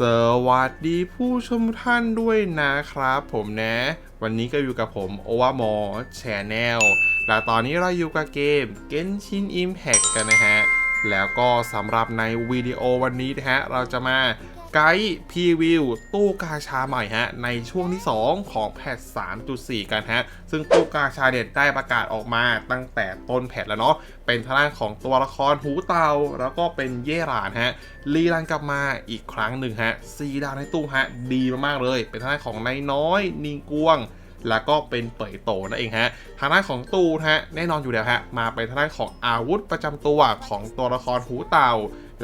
สวัสดีผู้ชมท่านด้วยนะครับผมนะ วันนี้ก็อยู่กับผมโอวามอแชนแนลและตอนนี้เราอยู่กับเกม Genshin Impact กันนะฮะ แล้วก็สำหรับในวิดีโอวันนี้นะฮะ เราจะมา ไกด์พรีวิวตู้กาชาใหม่ฮะในช่วงที่ 2 ของแพท 3.4 กันฮะ ซึ่งตู้กาชาเด็ดได้ประกาศออกมาตั้งแต่ต้นแพทแล้วเนาะเป็นทางด้านของตัวละครหูเตา แล้วก็เป็นเย่หลานฮะรีรันกลับมาอีกครั้งหนึ่งฮะซีดาวในตู้ฮะดีมากๆเลย เป็นทางด้านของนายน้อยนิงกวงแล้วก็เป็นเป่ยโตนั่นเองฮะ ทางด้านของตู้ฮะแน่นอนอยู่แล้วฮะ มาเป็นทางด้านของอาวุธประจำตัวของตัวละครหูเตา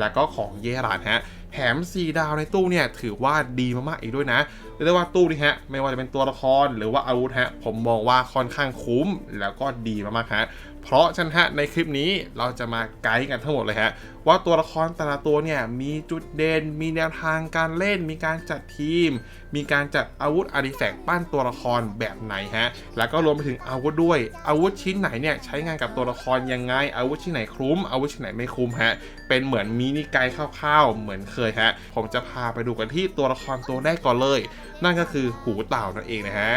แล้วก็ของเยหรานฮะ แถมซีดาวในตู้เนี่ยถือว่าดีมากๆอีกด้วยนะเรียกได้ว่าตู้นี้ฮะไม่ว่าจะเป็นตัวละครหรือว่าอาวุธฮะผมมองว่าค่อนข้างคุ้มแล้วก็ดีมากๆฮะ เพราะฉะนั้นฮะในคลิปนี้เราจะมาไกด์กันทั้งหมดเลยฮะว่าตัวละครแต่ละตัวเนี่ยมีจุดเด่นมีแนวทางการเล่น มีการจัดทีม มีการจัดอาวุธอาริแฟกปั้นตัวละครแบบไหนฮะแล้วก็รวมไปถึงอาวุธด้วย อาวุธชิ้นไหนเนี่ยใช้งานกับตัวละครยังไง อาวุธชิ้นไหนคุ้ม อาวุธชิ้นไหนไม่คุ้มฮะเป็นเหมือนมินิไกด์คร่าวๆเหมือนเคยฮะผมจะพาไปดูกันที่ตัวละครตัวแรกก่อนเลย นั่นก็คือหูเต่านั่นเองนะฮะ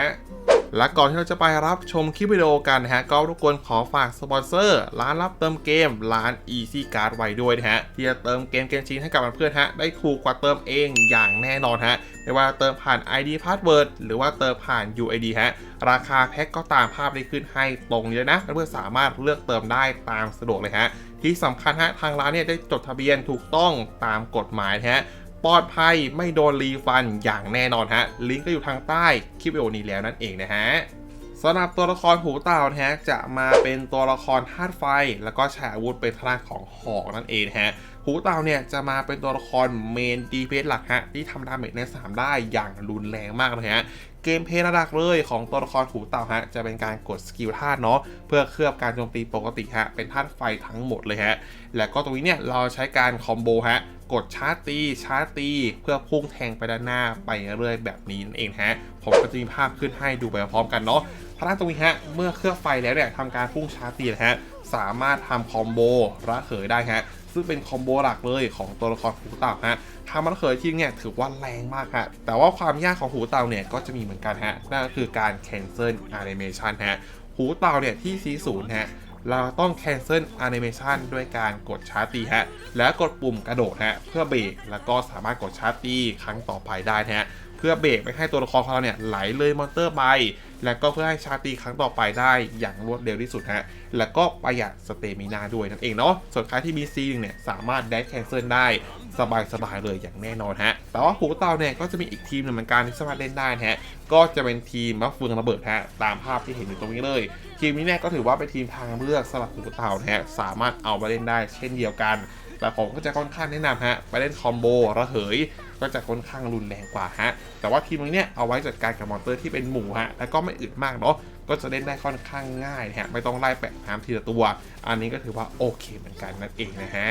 และก่อนที่เราจะไปรับชมคลิปวิดีโอกันนะฮะก็รบกวนขอฝากสปอนเซอร์ ร้านรับเติมเกมร้าน Easy Card ไว้ด้วยนะฮะที่จะเติมเกมเกมชินให้กับเพื่อนฮะได้ถูกกว่าเติมเองอย่างแน่นอนฮะไม่ว่าเติมผ่าน ID Password หรือว่าเติมผ่าน UID ฮะราคาแพ็กก็ตามภาพได้ขึ้นให้ตรงนี้เลยนะเพื่อนสามารถเลือกเติมได้ตามสะดวกเลยฮะที่สำคัญฮะทางร้านเนี่ยได้จดทะเบียนถูกต้องตามกฎหมายนะฮะ ปลอดภัยไม่โดนรีฟันอย่างแน่นอนฮะ ลิงก์ก็อยู่ทางใต้คลิปวิดีโอนี้แล้วนั่นเองนะฮะสำหรับตัวละครหูเต่านะฮะจะมาเป็นตัวละครธาตุไฟ แล้วก็ใช้อาวุธเป็นทางของหอกนั่นเองฮะหูเต่าเนี่ยจะมาเป็นตัวละครเมนดีเพสหลักฮะที่ทำดาเมจใน3ได้อย่างรุนแรงมากเลยฮะเกมเพลย์ระดับเลยของตัวละครหูเต่าฮะจะเป็นการกดสกิลธาตุเนาะเพื่อเคลือบการโจมตีปกติฮะเป็นธาตุไฟทั้งหมดเลยฮะแล้วก็ตรงนี้เนี่ยเราใช้การคอมโบฮะ กดชาร์จตีชาร์จตีเพื่อพุ่งแทงไปด้านหน้าไปเรื่อยแบบนี้นั่นเองฮะผมก็จะมีภาพขึ้นให้ดูไปพร้อมกันเนาะพระด้านตรงนี้ฮะเมื่อเคลื่อบไฟแล้วเนี่ยทำการพุ่งชาร์จตีนะฮะสามารถทำคอมโบระเหยได้ฮะซึ่งเป็นคอมโบหลักเลยของตัวละครหูเต่าฮะทำระเหยที่เนี่ยถือว่าแรงมากฮะ แต่ว่าความยากของหูเต่าเนี่ยก็จะมีเหมือนกันฮะ นั่นก็คือการ cancel animation ฮะ หูเต่าเนี่ยที่ C0 ฮะ เราต้อง cancel animation ด้วยการกดชาร์ตีฮะ แล้วกดปุ่มกระโดดฮะ เพื่อเบรก แล้วก็สามารถกดชาร์ตีครั้งต่อไปได้ฮะ เพื่อเบรกไม่ให้ตัวละครของเราเนี่ยไหลเลยมอนเตอร์ไป แล้วก็เพื่อให้ชาร์ตีครั้งต่อไปได้อย่างรวดเร็วที่สุดฮะ แล้วก็ประหยัดสเตมินาด้วยนั่นเองเนาะ ส่วนใครที่มีซีหนึ่งเนี่ยสามารถแดชแคนเซิลได้สบายๆเลยอย่างแน่นอนฮะ แต่ว่าหูเต่าเนี่ยก็จะมีอีกทีมหนึ่งเหมือนกันที่สามารถเล่นได้นะฮะ ก็จะเป็นทีมมะเฟืองระเบิดฮะ ตามภาพที่เห็นอยู่ตรงนี้เลย ทีมนี้เนี่ยก็ถือว่าเป็นทีมทางเลือกสำหรับหูเต่านะฮะสามารถเอามาเล่นได้เช่นเดียวกัน แต่ผมก็จะค่อนข้างแนะนำฮะไปเล่นคอมโบระเหยก็จะค่อนข้างรุนแรงกว่าฮะ แต่ว่าทีมนี้เนี่ยเอาไว้จัดการกับมอนเตอร์ที่เป็นหมู่ฮะ แล้วก็ไม่อึดมากเนาะ ก็จะเล่นได้ค่อนข้างง่ายนะฮะ ไม่ต้องไล่แปะน้ำทีละตัว อันนี้ก็ถือว่าโอเคเหมือนกันนั่นเองนะฮะ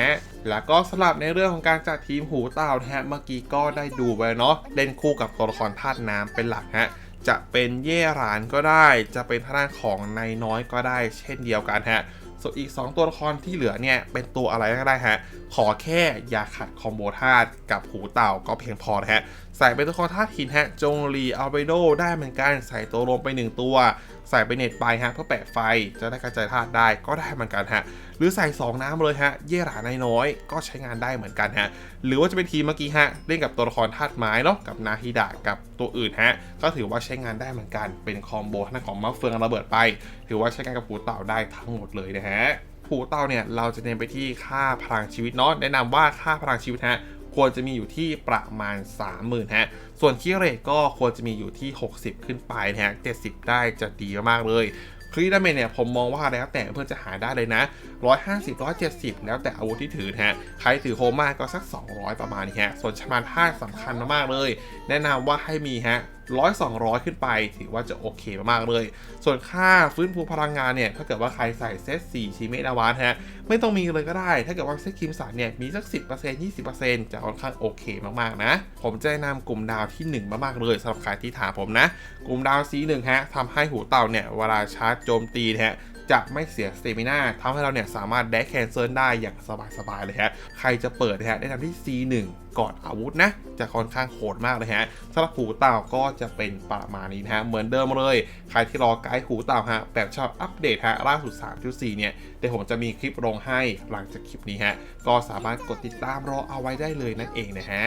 แล้วก็สลับในเรื่องของการจัดทีมหูเต่านะฮะ เมื่อกี้ก็ได้ดูไปเนาะ เล่นคู่กับตัวละครธาตุน้ำเป็นหลักฮะ จะเป็นเย่หรานก็ได้ จะเป็นทางด้านของนายน้อยก็ได้ เช่นเดียวกันฮะส่วนอีก 2 ตัวละครที่เหลือเนี่ยเป็นตัวอะไรก็ได้ฮะ ขอแค่อย่าขัดคอมโบธาตุกับหูเต่าก็เพียงพอนะฮะ ใส่เป็นตัวละครธาตุหินฮะจงรีอัลเบโดได้เหมือนกันใส่ตัวลมไป 1 ตัว ใส่ไปเน็ตไปฮะเพื่อแปะไฟจะได้กระจายธาตุได้ก็ได้เหมือนกันฮะหรือใส่ 2 น้ำเลยฮะเย่หรานน้อยก็ใช้งานได้เหมือนกันฮะหรือว่าจะเป็นทีเมื่อกี้ฮะเล่นกับตัวละครธาตุไม้เนาะกับนาฮิดะกับตัวอื่นฮะก็ถือว่าใช้งานได้เหมือนกันเป็นคอมโบทางของมะเฟืองระเบิดไป ถือว่าใช้งานกับหูเต่าได้ทั้งหมดเลยนะฮะหูเต่าเนี่ยเราจะเน้นไปที่ค่าพลังชีวิตเนาะแนะนำว่าค่าพลังชีวิตฮะ ควรจะมีอยู่ที่ประมาณ 30,000ฮะ ส่วนคีเรทก็ควรจะมีอยู่ที่ 60 ขึ้นไปนะฮะ 70 ได้จะดีมากๆเลยครีดาเมจเนี่ยผมมองว่าแล้วแต่เพื่อนจะหาได้เลยนะ 150 170 แล้วแต่อาวุธที่ถือนะฮะ ใครถือโฮมาก็สัก 200 ประมาณนี้ฮะ ส่วนชมานท่าสำคัญมากๆเลย แนะนำว่าให้มีฮะ ร้อยสองร้อยขึ้นไป ถือว่าจะโอเคมากๆเลย ส่วนค่าฟื้นฟูพลังงานเนี่ย ถ้าเกิดว่าใครใส่เซตสี่ชิเมะนาวานฮะ ไม่ต้องมีเลยก็ได้ ถ้าเกิดว่าเซตคิมสันเนี่ย มีสักสิบเปอร์เซ็นต์ยี่สิบเปอร์เซ็นต์จะค่อนข้างโอเคมากๆนะ ผมจะแนะนำกลุ่มดาวที่หนึ่งมากๆเลยสำหรับใครที่ถามผมนะ กลุ่มดาวสีหนึ่งฮะทำให้หูเต่าเนี่ยเวลาชาร์จโจมตีนะฮะ จะไม่เสียสเตมินาทำให้เราเนี่ยสามารถแดกแคนเซิลได้อย่างสบายๆเลยฮะ ใครจะเปิดนะฮะแนะนำที่ C1 ก่อนอาวุธนะ จะค่อนข้างโหดมากเลยฮะสำหรับหูเต่าก็จะเป็นประมาณนี้นะฮะ เหมือนเดิมเลย ใครที่รอไกด์หูเต่าฮะแบบชอบอัปเดตฮะล่าสุด 3.4 เนี่ยเดี๋ยวผมจะมีคลิปลงให้หลังจากคลิปนี้ฮะ ก็สามารถกดติดตามรอเอาไว้ได้เลยนั่นเองนะฮะ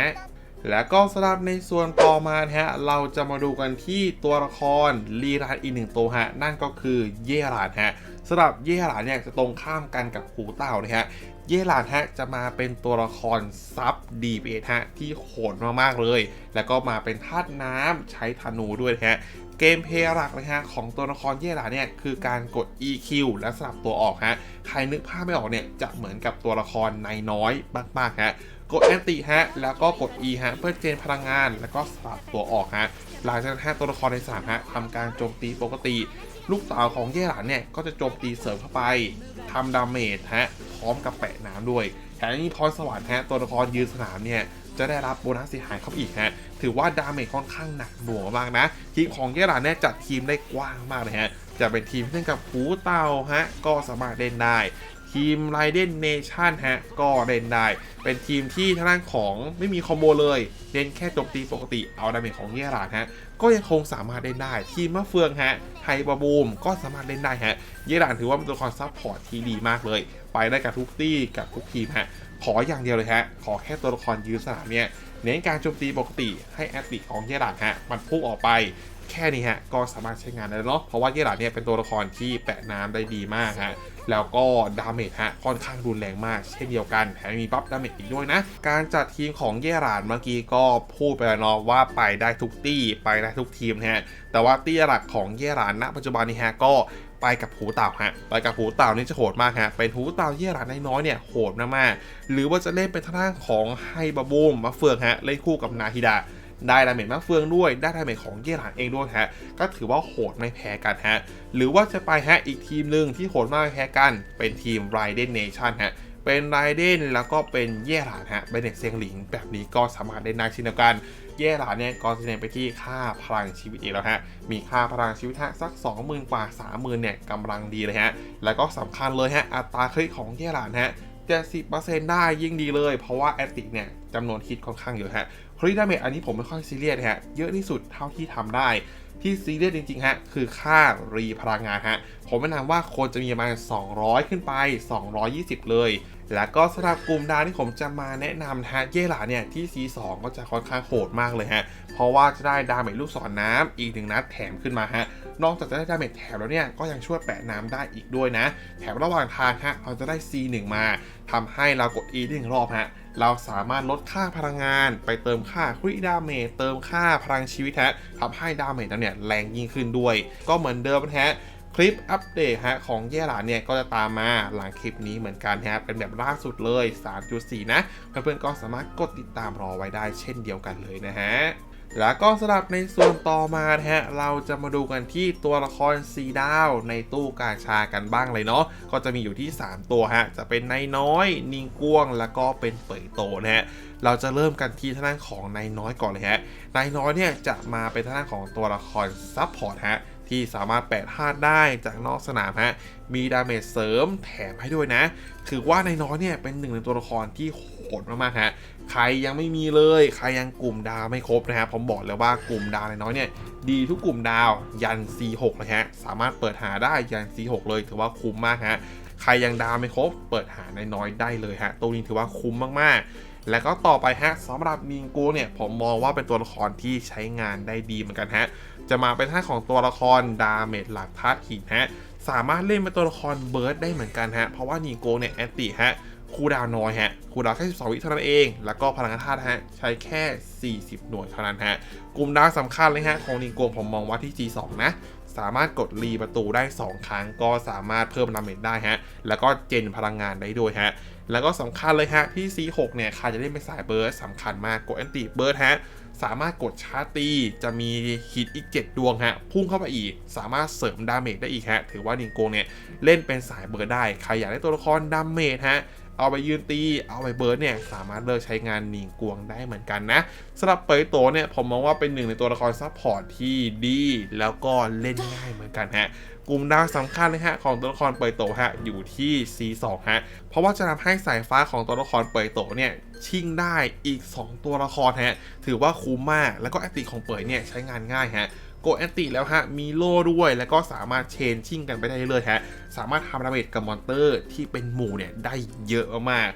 และก็สำหรับในส่วนต่อมาฮะเราจะมาดูกันที่ตัวละครลีรานอีกหนึ่งตัวฮะนั่นก็คือเย่รานฮะสำหรับเย่รานเนี่ยจะตรงข้ามกันกับหูเต่านะฮะเย่รานฮะจะมาเป็นตัวละครซับดีเบฮะที่โหดมากๆเลย แล้วก็มาเป็นธาตุน้ำใช้ธนูด้วยะฮะเกมเพลย์หลักนะฮะของตัวละครเย่หลาเนี่ยคือการกด EQ และสลับตัวออกฮะใครนึกภาพไม่ออกเนี่ยจะเหมือนกับตัวละครนายน้อยมากๆฮะ กดแอนติฮะ แล้วก็กด E ฮะ เพื่อเจนพลังงาน แล้วก็สลับตัวออกฮะ หลังจากนั้นฮะตัวละครในสามฮะทำการโจมตีปกติ ลูกเต๋าของเย่หลานเนี่ย ก็จะโจมตีเสริมเข้าไปทำดาเมจฮะ พร้อมกับแปะน้ำด้วยแถมยังมีพรสวรรค์ฮะ ตัวละครยืนสนามเนี่ยจะได้รับโบนัสเสียหายเข้าอีกฮะ ถือว่าดาเมจค่อนข้างหนักหน่วงมากนะ ทีมของเย่หลานเนี่ยจัดทีมได้กว้างมากเลยฮะ จะเป็นทีมเล่นกับหูเต่าฮะ ก็สามารถเล่นได้ ทีมไรเดนเนชั่นฮะ ก็เล่นได้ เป็นทีมที่ทางด้านของไม่มีคอมโบเลยเล่นแค่โจมตีปกติเอาดาเมจของเย่หลานฮะ ก็ยังคงสามารถเล่นได้ ทีมมะเฟืองฮะ ไฮบาบูมก็สามารถเล่นได้ฮะเย่หลานถือว่าเป็นตัวละครซัพพอร์ตที่ดีมากเลย ไปได้กับทุกตี้กับทุกทีมฮะ ขออย่างเดียวเลยฮะ ขอแค่ตัวละครยืนสนามเนี่ยเน้นการโจมตีปกติให้แอตติของเย่หลานฮะ มันพุ่งออกไป แค่นี้ฮะก็สามารถใช้งานได้เนาะเพราะว่าเยหลานเนี่ยเป็นตัวละครที่แปะน้ำได้ดีมากฮะแล้วก็ดาเมจฮะค่อนข้างรุนแรงมาก เช่นเดียวกันแถมมีบัฟดาเมจอีกด้วยนะ การจัดทีมของเย่หลานเมื่อกี้ก็พูดไปแล้วเนาะว่าไปได้ทุกตี้ไปได้ทุกทีมฮะแต่ว่าตี้หลักของเย่หลานณปัจจุบันนี้ฮะก็ไปกับหูเต่าฮะ ไปกับหูเต่านี่จะโหดมากฮะ เป็นหูเต่าเย่หลานน้อยๆเนี่ยโหดมากๆหรือว่าจะเล่นเป็นทางด้านของไฮบาบูมมาเฟืองฮะ เล่นคู่กับนาฮิดะ ได้ดาเมจมะเฟืองด้วย ได้ดาเมจของเย่หลานเองด้วยฮะ ก็ถือว่าโหดไม่แพ้กันฮะ หรือว่าจะไปฮะอีกทีมหนึ่งที่โหดมากไม่แพ้กัน เป็นทีม Raiden Nation ฮะเป็นไรเดนแล้วก็เป็นเย่หลานฮะเป็นเด็กเซียงหลิง แบบนี้ก็สามารถได้นายช่นเดียวกันเย่หลานเนี่ยก็จะเน้นไปที่ค่าพลังชีวิตอีกแล้วฮะ มีค่าพลังชีวิตฮะสัก 20,000 กว่า 30,000เนี่ยกำลังดีเลยฮะ แล้วก็สำคัญเลยฮะ อัตราคลิกของเย่หลานฮะ70%ได้ยิ่งดีเลย เพราะว่าแอตติเนี่ยจำนวนฮิตค่อนข้างเยอะฮะ คริดาเมจอันนี้ผมไม่ค่อยซีเรียสฮะ เยอะที่สุดเท่าที่ทำได้ ที่ซีเรียสจริงๆฮะ คือค่ารีพลังงานฮะ ผมแนะนำว่าควรจะมีประมาณ 200 ขึ้นไป 220 เลย แล้วก็สำหรับกลุ่มดาวที่ผมจะมาแนะนำฮะ เย่หลาเนี่ยที่ C2 ก็จะค่อนข้างโหดมากเลยฮะ เพราะว่าจะได้ดาเมจลูกศรน้ำอีกหนึ่งนัดแถมขึ้นมาฮะ นอกจากจะได้ดาเมจแถมแล้วเนี่ย ก็ยังช่วยแปะน้ำได้อีกด้วยนะ แถมระหว่างทางฮะเราจะได้ C1 มาทำให้เรากด E ได้หนึ่งรอบฮะเราสามารถลดค่าพลังงาน ไปเติมค่าคริดาเมจเติมค่าพลังชีวิตฮะทำให้ดาเมจนั้นเนี่ยแรงยิ่งขึ้นด้วย ก็เหมือนเดิมนะฮะคลิปอัปเดตฮะของเย่หลานเนี่ยก็จะตามมาหลังคลิปนี้เหมือนกันฮะเป็นแบบล่าสุดเลย 3.4 นะเพื่อนๆก็สามารถกดติดตามรอไว้ได้เช่นเดียวกันเลยนะฮะ แล้วก็สำหรับในส่วนต่อมาฮะเราจะมาดูกันที่ตัวละครสีดาวในตู้กาชากันบ้างเลยเนาะก็จะมีอยู่ที่ 3 ตัวฮะจะเป็นนายน้อย นิงกวง แล้วก็เป็นเป่ยโตนะฮะเราจะเริ่มกันที่ทางด้านของนายน้อยก่อนเลยฮะนายน้อยเนี่ยจะมาเป็นทางด้านของตัวละครซับพอร์ตฮะ ที่สามารถแปะธาตุได้จากนอกสนามฮะ มีดาเมจเสริมแถมให้ด้วยนะ ถือว่าในน้อยเนี่ยเป็นหนึ่งในตัวละครที่โหดมากๆฮะ ใครยังไม่มีเลย ใครยังกลุ่มดาวไม่ครบนะฮะผมบอกเลยว่ากลุ่มดาวนน้อยเนี่ยดีทุกกลุ่มดาวยัน C6 นะฮะ สามารถเปิดหาได้ยัน C6 เลยถือว่าคุ้มมากฮะ ใครยังดาวไม่ครบ เปิดหาในน้อยได้เลยฮะ ตัวนี้ถือว่าคุ้มมากๆ แล้วก็ต่อไปฮะสำหรับนิงกูเนี่ยผมมองว่าเป็นตัวละครที่ใช้งานได้ดีเหมือนกันฮะ จะมาเป็นท่าของตัวละครดาเมจหลักธาตุหินฮะ สามารถเล่นเป็นตัวละครเบิร์ดได้เหมือนกันฮะ เพราะว่านิงโกเนี่ยแอนติฮะคูดาวน้อยฮะคูดาวแค่ 12 วิเท่านั้นเอง แล้วก็พลังงานธาตุฮะ ใช้แค่ 40 หน่วยเท่านั้นฮะ กลุ่มดาวสำคัญเลยฮะ ของนิงโกผมมองว่าที่ G2 นะ สามารถกดรีประตูได้ 2 ครั้ง ก็สามารถเพิ่มดาเมจได้ฮะ แล้วก็เจนพลังงานได้ด้วยฮะ แล้วก็สำคัญเลยฮะที่ C6 เนี่ยใครจะได้เป็นสายเบิร์ดสำคัญมากกดแอนติเบิร์ดฮะสามารถกดชาร์ตีจะมีฮิตอีก 7 ดวงฮะพุ่งเข้าไปอีก สามารถเสริมดาเมจได้อีกฮะถือว่านิงโกเนี่ยเล่นเป็นสายเบิร์ดได้ ใครอยากได้ตัวละครดาเมจฮะ เอาไปยืนตี เอาไปเบิร์ดเนี่ยสามารถเลือกใช้งานหนิงกวงได้เหมือนกันนะสำหรับเปยโตเนี่ยผมมองว่าเป็นหนึ่งในตัวละครซัพพอร์ตที่ดี แล้วก็เล่นง่ายเหมือนกันฮะกลุ่มดาวสำคัญเลยฮะของตัวละครเปยโตฮะอยู่ที่ C2 ฮะเพราะว่าจะทำให้สายฟ้าของตัวละครเปยโตเนี่ย ชิ่งได้อีก 2 ตัวละครฮะ ถือว่าคุ้มมาก แล้วก็แอคติของเปยเนี่ยใช้งานง่ายฮะโกแอนติแล้วฮะ มีโล่ด้วย แล้วก็สามารถเชนชิ่งกันไปได้เลยฮะ สามารถทำดาเมจกับมอนเตอร์ที่เป็นหมู่เนี่ยได้เยอะมาก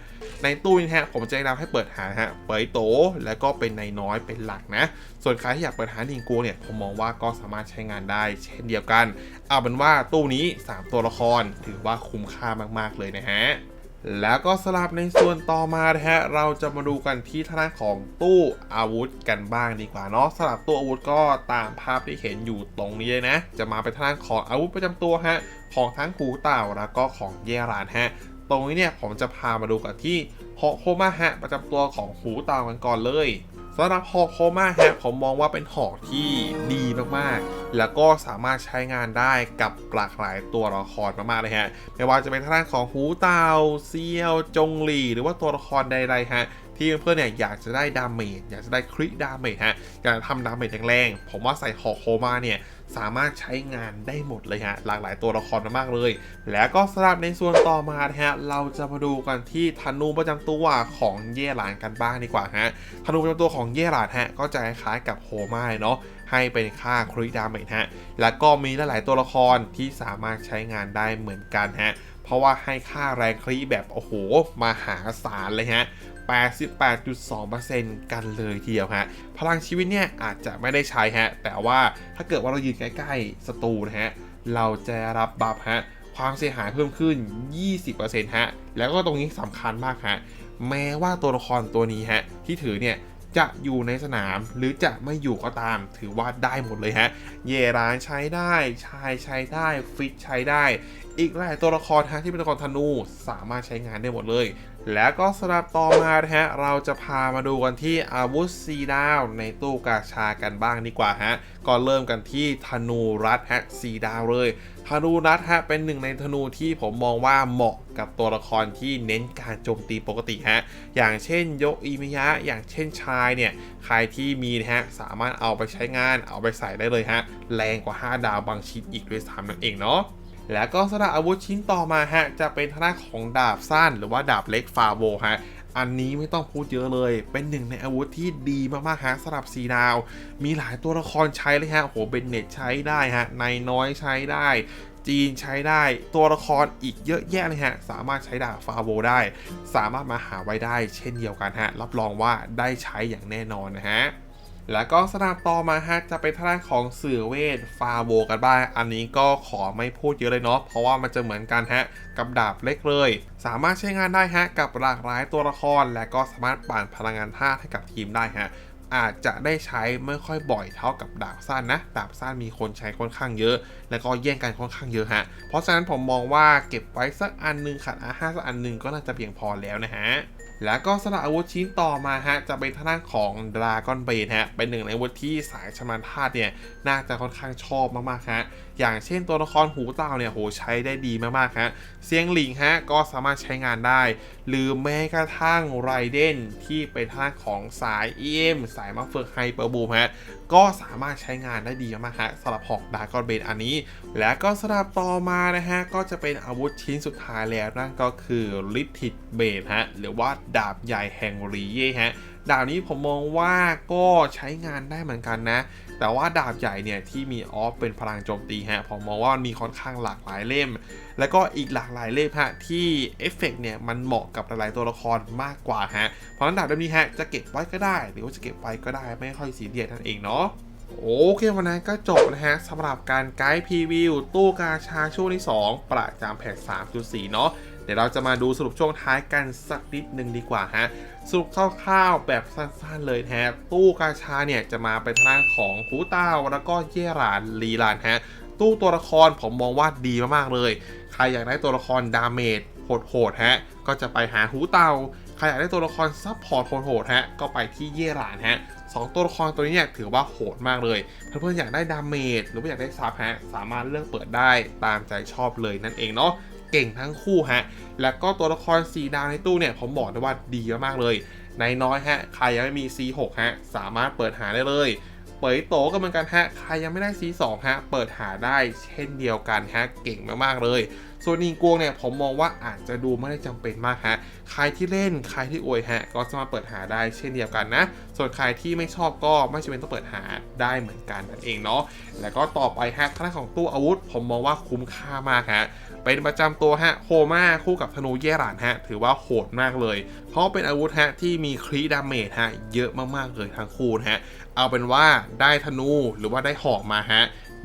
ในตู้นี้ฮะ ผมจะแนะนำให้เปิดหาฮะ เปยโต แล้วก็เป็นนายน้อยเป็นหลักนะ ส่วนใครที่อยากเปิดหาดิงกูเนี่ย ผมมองว่าก็สามารถใช้งานได้ เช่นเดียวกัน เอาเป็นว่าตู้นี้ 3 ตัวละครถือว่าคุ้มค่ามากๆเลยนะฮะ แล้วก็สลับในส่วนต่อมานะฮะเราจะมาดูกันที่ทางด้าของตู้อาวุธกันบ้างดีกว่าเนาะสลับตู้อาวุธก็ตามภาพที่เห็นอยู่ตรงนี้เลยนะ จะมาเป็นทางด้านของอาวุธประจำตัวฮะของทั้งหูเต่าแล้วก็ของเยรานฮะตรงนี้เนี่ยผมจะพามาดูกันที่ฮอโคมาฮะประจำตัวของหูเต่ากันก่อนเลย สำหรับหอกโคมาฮะผมมองว่าเป็นหอกที่ดีมากๆ แล้วก็สามารถใช้งานได้กับหลากหลายตัวละครมากๆเลยฮะ ไม่ว่าจะเป็นทางด้านของหูเต่าเซียว จงหลีหรือว่าตัวละครใดๆฮะที่เพื่อนๆเนี่ยอยากจะได้ดาเมจอยากจะได้คริดาเมจฮะอยากจะทำดาเมจแรงๆผมว่าใส่หอกโคมาเนี่ย สามารถใช้งานได้หมดเลยฮะหลากหลายตัวละครมากเลย แล้วก็สำหรับในส่วนต่อมาฮะเราจะมาดูกันที่ธนูประจำตัวของเย่หลานกันบ้างดีกว่าฮะธนูประจำตัวของเย่หลานฮะก็จะคล้ายๆกับโฮมาเนาะให้เป็นค่าคริดาเมจฮะแล้วก็มีหลายๆตัวละครที่สามารถใช้งานได้เหมือนกันฮะเพราะว่าให้ค่าแรงครีแบบโอ้โหมหาศาลเลยฮะ 88.2%กันเลยทีเดียวฮะ พลังชีวิตเนี่ยอาจจะไม่ได้ใช้ฮะ แต่ว่าถ้าเกิดว่าเรายืนใกล้ๆศัตรูนะฮะ เราจะรับบัฟฮะ ความเสียหายเพิ่มขึ้น 20%ฮะ แล้วก็ตรงนี้สำคัญมากฮะ แม้ว่าตัวละครตัวนี้ฮะ ที่ถือเนี่ยจะอยู่ในสนามหรือจะไม่อยู่ก็ตามถือว่าได้หมดเลยฮะ เยรานใช้ได้ ชายใช้ได้ ฟิตใช้ได้ อีกหลายตัวละครฮะที่เป็นตัวละครธนูสามารถใช้งานได้หมดเลย แล้วก็สำหรับต่อมานะฮะเราจะพามาดูกันที่อาวุธซีดาวในตู้กาชากันบ้างดีกว่าฮะก็เริ่มกันที่ธนูรัดฮะซีดาวเลยธนูรัดฮะเป็นหนึ่งในธนูที่ผมมองว่าเหมาะกับตัวละครที่เน้นการโจมตีปกติฮะอย่างเช่นโยอิมิยะ อย่างเช่นชายเนี่ยใครที่มีนะฮะสามารถเอาไปใช้งานเอาไปใส่ได้เลยฮะแรงกว่า 5 ดาวบางชิ้นอีกด้วยซ้ำนั่นเองเนาะ แล้วก็สำหรับอาวุธชิ้นต่อมาฮะจะเป็นทางด้านของดาบสั้น หรือว่าดาบเล็กฟาโวฮะอันนี้ไม่ต้องพูดเยอะเลย เป็นหนึ่งในอาวุธที่ดีมากๆฮะสำหรับสีดาว มีหลายตัวละครใช้เลยฮะ โหเบนเน็ตใช้ได้ฮะนายน้อยใช้ได้ จีนใช้ได้ ตัวละครอีกเยอะแยะเลยฮะ สามารถใช้ดาบฟาโวได้ สามารถมาหาไว้ได้เช่นเดียวกันฮะ รับรองว่าได้ใช้อย่างแน่นอนนะฮะ แล้วก็สนามต่อมาฮะจะเป็นทางด้านของเสือเวทฟาโบกันบ้าง อันนี้ก็ขอไม่พูดเยอะเลยเนาะ เพราะว่ามันจะเหมือนกันฮะกับดาบเล็กเลย สามารถใช้งานได้ฮะกับหลากหลายตัวละคร และก็สามารถปั่นพลังงานธาตุให้กับทีมได้ฮะอาจจะได้ใช้ไม่ค่อยบ่อยเท่ากับดาบสั้นนะ ดาบสั้นมีคนใช้ค่อนข้างเยอะ แล้วก็แย่งกันค่อนข้างเยอะฮะ เพราะฉะนั้นผมมองว่าเก็บไว้สักอันหนึงขัดอาห้าสักอันหนึงก็น่าจะเพียงพอแล้วนะฮะ แล้วก็สละอาวุธชิ้นต่อมาฮะจะเป็นทางด้านของดราก้อนเบนฮะเป็นหนึ่งในอาวุธที่สายชำนาธาตุเนี่ยน่าจะค่อนข้างชอบมากๆฮะอย่างเช่นตัวละครหูเต่าเนี่ยโหใช้ได้ดีมากๆฮะเซียงหลิงฮะก็สามารถใช้งานได้ หรือแม้กระทั่งไรเดนที่เป็นทางด้าของสาย EM สายมาเฟิร์ไฮเปอร์บูมฮะก็สามารถใช้งานได้ดีมากๆฮะสำหรับหอกดากอนเบนอันนี้ และก็สำหรับต่อมานะฮะก็จะเป็นอาวุธชิ้นสุดท้ายแล้วนั่นก็คือลิทิดเบดฮะหรือว่าดาบใหญ่แห่งรีเย่ฮะ ดาบนี้ผมมองว่าก็ใช้งานได้เหมือนกันนะ แต่ว่าดาบใหญ่เนี่ยที่มีออฟเป็นพลังโจมตีฮะผมมองว่ามันมีค่อนข้างหลากหลายเล่ม แล้วก็อีกหลากหลายเล่มฮะที่เอฟเฟกต์เนี่ยมันเหมาะกับหลายๆตัวละครมากกว่าฮะเพราะฉะนั้นดาบเล่มนี้ฮะจะเก็บไว้ก็ได้ หรือว่าจะเก็บไว้ก็ได้ไม่ค่อยสีเรียสนั่นเองเนาะโอเควันนั้นก็จบนะฮะสำหรับการไกด์พรีวิวตู้กาชาช่วงที่ 2 ประจำแพท3.4 เนาะ เดี๋ยวเราจะมาดูสรุปช่วงท้ายกันสักนิดหนึ่งดีกว่าฮะสรุปคร่าวๆแบบสั้นๆเลยนะฮะตู้กาชาเนี่ยจะมาเป็นทางด้านของคูเต้าแล้วก็เย่หลานลีลานฮะตู้ตัวละครผมมองว่าดีมากๆเลย ใครอยากได้ตัวละครดาเมจโหดๆฮะก็จะไปหาหูเตาใครอยากได้ตัวละครซับพอร์ตโหดๆฮะก็ไปที่เย่หลานฮะสองตัวละครตัวนี้เนี่ยถือว่าโหดมากเลย ถ้าเพื่อนๆอยากได้ดาเมจหรือว่าอยากได้ซับฮะสามารถเลือกเปิดได้ตามใจชอบเลยนั่นเองเนาะ เก่งทั้งคู่ฮะ แล้วก็ตัวละครสีดาวในตู้เนี่ย ผมบอกได้ว่าดีมากๆเลย ในน้อยฮะ ใครยังไม่มี C6 ฮะ สามารถเปิดหาได้เลย เปิดโตก็เหมือนกันฮะ ใครยังไม่ได้ C2 ฮะ เปิดหาได้เช่นเดียวกันฮะ เก่งมากๆเลย ส่วนนิงกวงเนี่ย ผมมองว่าอาจจะดูไม่ได้จำเป็นมากฮะ ใครที่เล่นใครที่อวยฮะ ก็สามารถเปิดหาได้เช่นเดียวกันนะ ส่วนใครที่ไม่ชอบก็ไม่จำเป็นต้องเปิดหาได้เหมือนกันนั่นเองเนาะ แล้วก็ต่อไปฮะทางด้านของตู้อาวุธ ผมมองว่าคุ้มค่ามากฮะ เป็นประจำตัวฮะโฮมาคู่กับธนูเย่หลานฮะ ถือว่าโหดมากเลย เพราะเป็นอาวุธฮะที่มีครีดาเมจฮะเยอะมากๆเลยทั้งคู่ฮะ เอาเป็นว่าได้ธนูหรือว่าได้หอกมาฮะ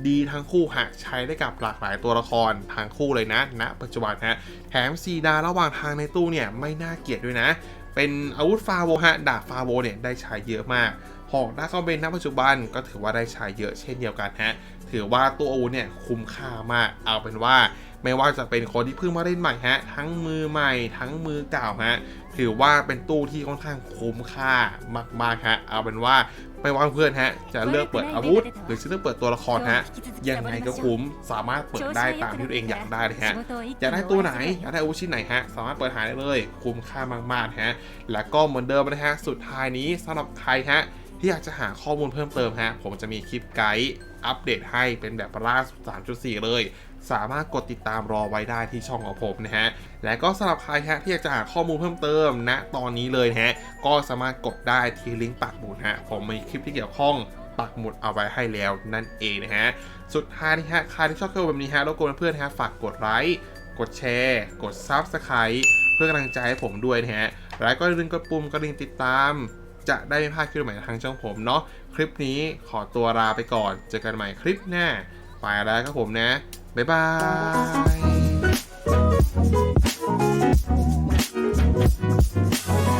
ดีทั้งคู่ฮะใช้ได้กับหลากหลายตัวละครทั้งคู่เลยนะณปัจจุบันฮะแถมซีดาระหว่างทางในตู้เนี่ยไม่น่าเกลียดด้วยนะ เป็นอาวุธฟาโวฮะดาบฟาโวเนี่ยได้ใช้เยอะมากหอกด้าเข้าเบนณปัจจุบันก็ถือว่าได้ใช้เยอะเช่นเดียวกันฮะถือว่าตัวอาวุธเนี่ยคุ้มค่ามาก เอาเป็นว่าไม่ว่าจะเป็นคนที่เพิ่งมาเล่นใหม่ฮะ ทั้งมือใหม่ทั้งมือเก่าฮะ ถือว่าเป็นตู้ที่ค่อนข้างคุ้มค่ามากๆฮะ เอาเป็นว่า ไม่ว่าเพื่อนฮะ จะเลือกเปิดอาวุธ หรือจะเลือกเปิดตัวละครฮะ ยังไงก็คุ้ม สามารถเปิดได้ตามที่ตัวเองอยากได้เลยฮะ อยากได้ตัวไหน อยากได้อาวุธชิ้นไหนฮะ สามารถเปิดหาได้เลย คุ้มค่ามากๆฮะ แล้วก็เหมือนเดิมนะฮะ สุดท้ายนี้สำหรับใครฮะที่อยากจะหาข้อมูลเพิ่มเติมฮะ ผมจะมีคลิปไกด์ อัปเดตให้เป็นแบบล่าสุด3.4 เลย สามารถกดติดตามรอไว้ได้ที่ช่องของผมนะฮะ และก็สำหรับใครฮะที่อยากจะหาข้อมูลเพิ่มเติมณตอนนี้เลยนะฮะ ก็สามารถกดได้ที่ลิงก์ปักหมุดฮะ ผมมีคลิปที่เกี่ยวข้องปักหมุดเอาไว้ให้แล้วนั่นเองนะฮะ สุดท้ายนี่ฮะ ใครที่ชอบคลิปแบบนี้ฮะรบกวนเพื่อนฮะฝากกดไลค์ กดแชร์ กด Subscribe เพื่อกำลังใจให้ผมด้วยนะฮะ แล้วก็อย่าลืมกดปุ่มกระดิ่งติดตาม จะได้ไม่พลาดคลิปใหม่ทางช่องผมเนาะคลิปนี้ขอตัวลาไปก่อน เจอกันใหม่คลิปหน้าไปแล้วครับผมนะ บ๊ายบาย